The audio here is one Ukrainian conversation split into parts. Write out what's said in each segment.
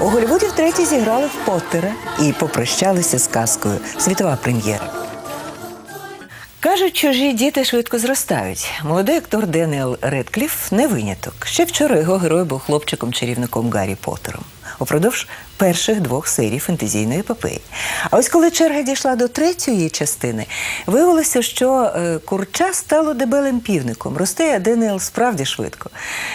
У Голлівуді втретє зіграли в Поттера і попрощалися з казкою. Світова прем'єра. Кажуть, чужі діти швидко зростають. Молодий актор Деніел Редкліф не виняток. Ще вчора його герой був хлопчиком-чарівником Гаррі Поттером. Упродовж перших двох серій фентезійної епопеї. А ось коли черга дійшла до третьої частини, виявилося, що е, курча стало дебелим півником. Росте Деніел справді швидко.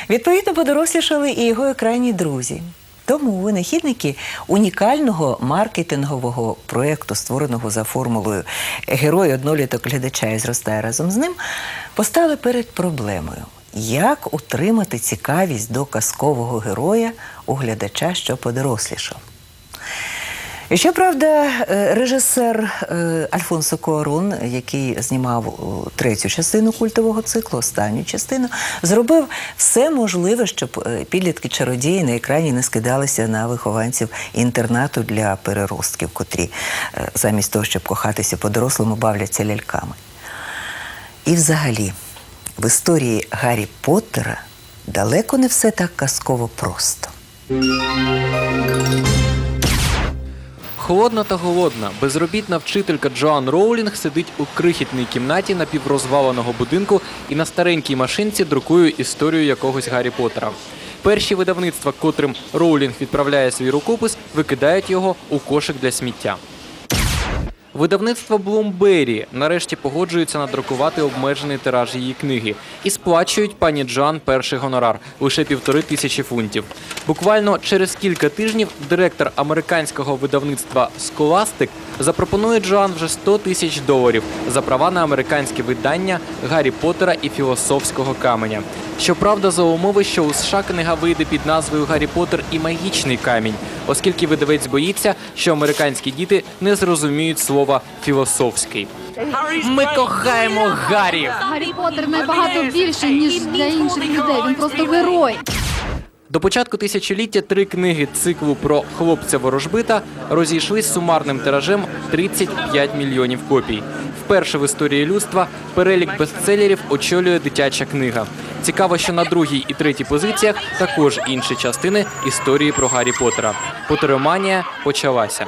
Відповідно, подорослішали і його екранні друзі. Тому винахідники унікального маркетингового проєкту, створеного за формулою Герой одноліток глядача і зростає разом з ним, постали перед проблемою. Як утримати цікавість до казкового героя у глядача, що подорослішав? Щоправда, е, режисер е, Альфонсо Куарон, який знімав третю частину культового циклу, останню частину, зробив все можливе, щоб е, підлітки чародії на екрані не скидалися на вихованців інтернату для переростків, котрі замість того, щоб кохатися по-дорослому, бавляться ляльками. І взагалі, в історії Гаррі Поттера далеко не все так казково просто. Холодна та голодна, безробітна вчителька Джоан Роулінг сидить у крихітній кімнаті напіврозваленого будинку і на старенькій машинці друкує історію якогось Гаррі Поттера. Перші видавництва, котрим Роулінг відправляє свій рукопис, викидають його у кошик для сміття. Видавництво Блумбері нарешті погоджується надрукувати обмежений тираж її книги і сплачують пані Джоан перший гонорар лише півтори тисячі фунтів. Буквально через кілька тижнів директор американського видавництва Scholastic запропонує Джоан вже 100 тисяч доларів за права на американське видання Гаррі Поттера і філософського каменя. Щоправда, за умови, що у США книга вийде під назвою Гаррі Поттер і магічний камінь, оскільки видавець боїться, що американські діти не зрозуміють слова філософський. Ми кохаємо Гаррі! Гаррі Поттер набагато більше, ніж для інших людей. Він просто герой. До початку тисячоліття три книги циклу про хлопця ворожбита розійшлись сумарним тиражем 35 мільйонів копій. Вперше в історії людства перелік бестселерів очолює дитяча книга. Цікаво, що на другій і третій позиціях також інші частини історії про Гаррі Поттера. Потероманія почалася.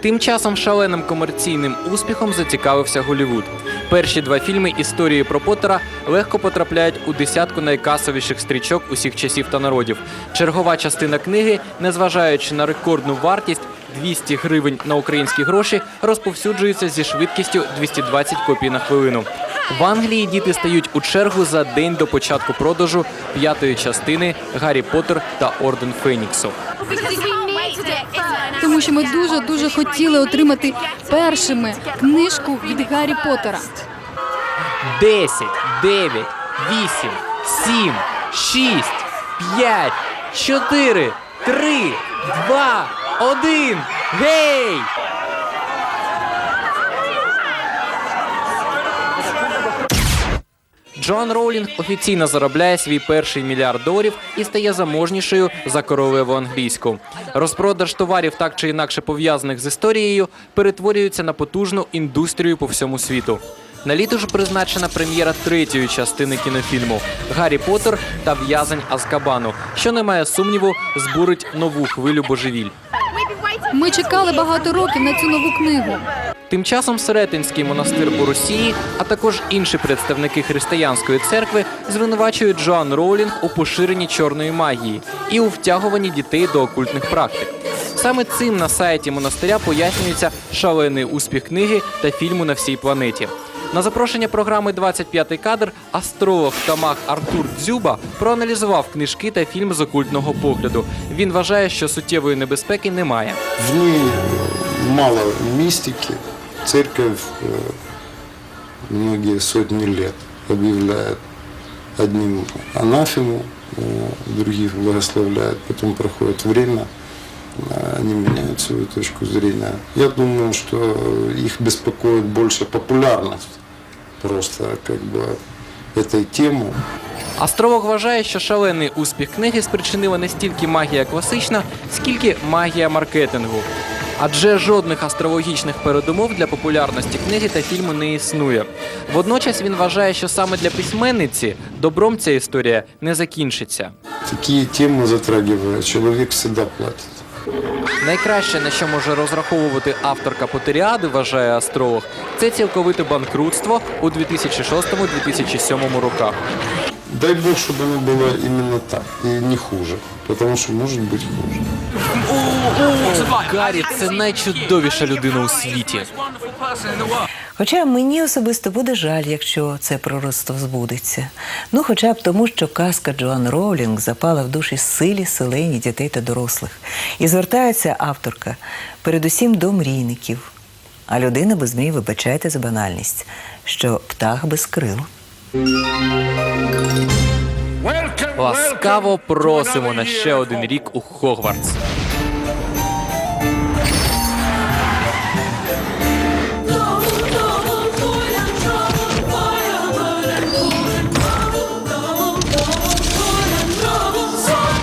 Тим часом шаленим комерційним успіхом зацікавився Голлівуд. Перші два фільми історії про Поттера легко потрапляють у десятку найкасовіших стрічок усіх часів та народів. Чергова частина книги, незважаючи на рекордну вартість 200 гривень на українські гроші, розповсюджується зі швидкістю 220 копій на хвилину. В Англії діти стають у чергу за день до початку продажу п'ятої частини Гаррі Поттер та Орден Феніксу. Тому що ми дуже дуже хотіли отримати першими книжку від Гаррі Поттера. 10, 9, 8, 7, 6, 5, 4, 3, 2, 1. Гей! Джоан Роулінг офіційно заробляє свій перший мільярд доларів і стає заможнішою за королеву англійську. Розпродаж товарів, так чи інакше пов'язаних з історією, перетворюється на потужну індустрію по всьому світу. На літо ж призначена прем'єра третьої частини кінофільму Гаррі Поттер та в'язень Азкабану, що немає сумніву, збурить нову хвилю божевіль. Ми чекали багато років на цю нову книгу. Тим часом Серетинський монастир у Росії, а також інші представники християнської церкви звинувачують Джоан Роулінг у поширенні чорної магії і у втягуванні дітей до окультних практик. Саме цим на сайті монастиря пояснюється шалений успіх книги та фільму на всій планеті. На запрошення програми «25 кадр астролог та маг Артур Дзюба проаналізував книжки та фільм з окультного погляду. Він вважає, що суттєвої небезпеки немає. В ней мало мистики. Церковь э, многие сотни лет объявляет одним анафему, э, других благословляет, потом проходит время, э, они меняют свою точку зрения. Я думаю, что их беспокоит больше популярность просто как бы этой темы. Астролог вважає, що шалений успіх книги спричинила не стільки магія класична, скільки магія маркетингу. Адже жодних астрологічних передумов для популярності книги та фільму не існує. Водночас він вважає, що саме для письменниці добром ця історія не закінчиться. Такие темы затрагивая, человек всегда платит. Найкраще, на що може розраховувати авторка Потеріади, вважає астролог, це цілковите банкрутство у 2006-2007 роках. Дай Бог, чтобы оно было именно так и не хуже, потому что может быть хуже. Гаррі – це найчудовіша людина у світі. Хоча мені особисто буде жаль, якщо це пророцтво збудеться. Ну, хоча б тому, що казка Джоан Роулінг запала в душі силі селені дітей та дорослих. І звертається авторка передусім до мрійників. А людина без мрій, вибачайте за банальність, що птах без крил. Ласкаво просимо на ще один рік у Хогвартс.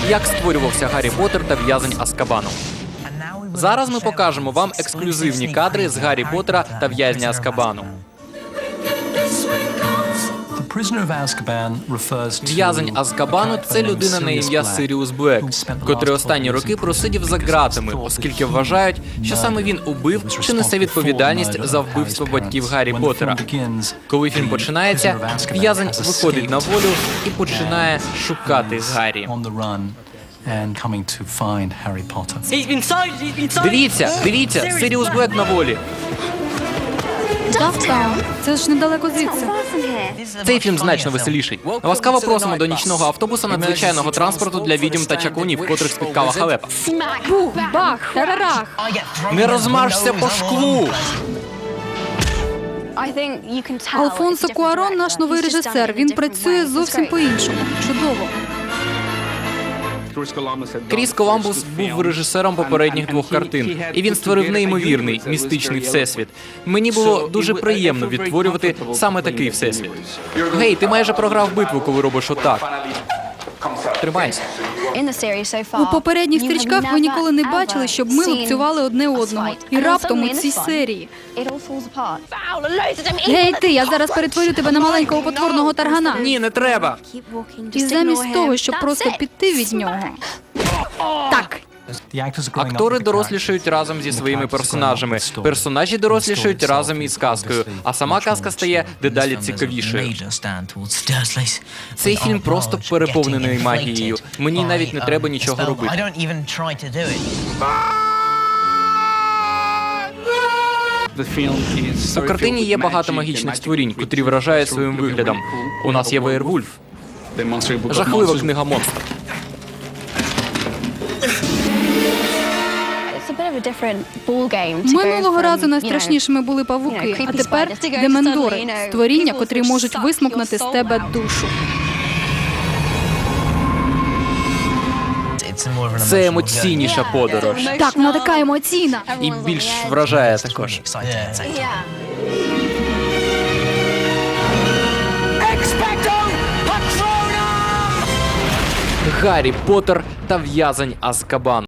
Як створювався Гаррі Поттер та в'язень Аскабану? Зараз ми покажемо вам ексклюзивні кадри з Гаррі Поттера та в'язня Аскабану. В'язень Азкабану це людина на ім'я Сиріус Блек, котрий останні роки просидів за ґратами, оскільки вважають, що саме він убив чи несе відповідальність за вбивство батьків Гаррі Поттера. Коли фільм починається, в'язень виходить на волю і починає шукати Гаррі. Дивіться, дивіться, Сиріус Блек на волі. Це ж недалеко звідси. Цей фільм значно веселіший. Ласкаво просимо до нічного автобуса надзвичайного транспорту для відьм та чаклунів, котрих спіткала халепа. Бух, бах, тарарах. Не розмажся по шклу! Алфонсо Куарон наш новий режисер. Він працює зовсім по-іншому. Чудово. Кріс Коламбус був режисером попередніх двох картин, і він створив неймовірний містичний всесвіт. Мені було дуже приємно відтворювати саме такий всесвіт. Гей, ти майже програв битву, коли робиш отак. Тримайся. У попередніх стрічках ви ніколи не бачили, щоб ми лупцювали одне одного. І раптом у цій серії. Гей, ти, я зараз перетворю тебе на маленького потворного таргана. Ні, не треба. І замість того, щоб просто піти від нього. Так, Актори дорослішають разом зі своїми персонажами. Персонажі дорослішають разом із казкою, а сама казка стає дедалі цікавішою. Цей фільм просто переповнений магією. Мені навіть не треба нічого робити. У картині є багато магічних створінь, котрі вражають своїм виглядом. У нас є Веєрвульф, жахлива книга монстр. Минулого разу найстрашнішими були павуки, а тепер демендори, створіння, котрі можуть висмокнути з тебе душу. Це емоційніша подорож. Так, вона така емоційна. І більш вражає також. Гаррі Поттер та в'язень Азкабану.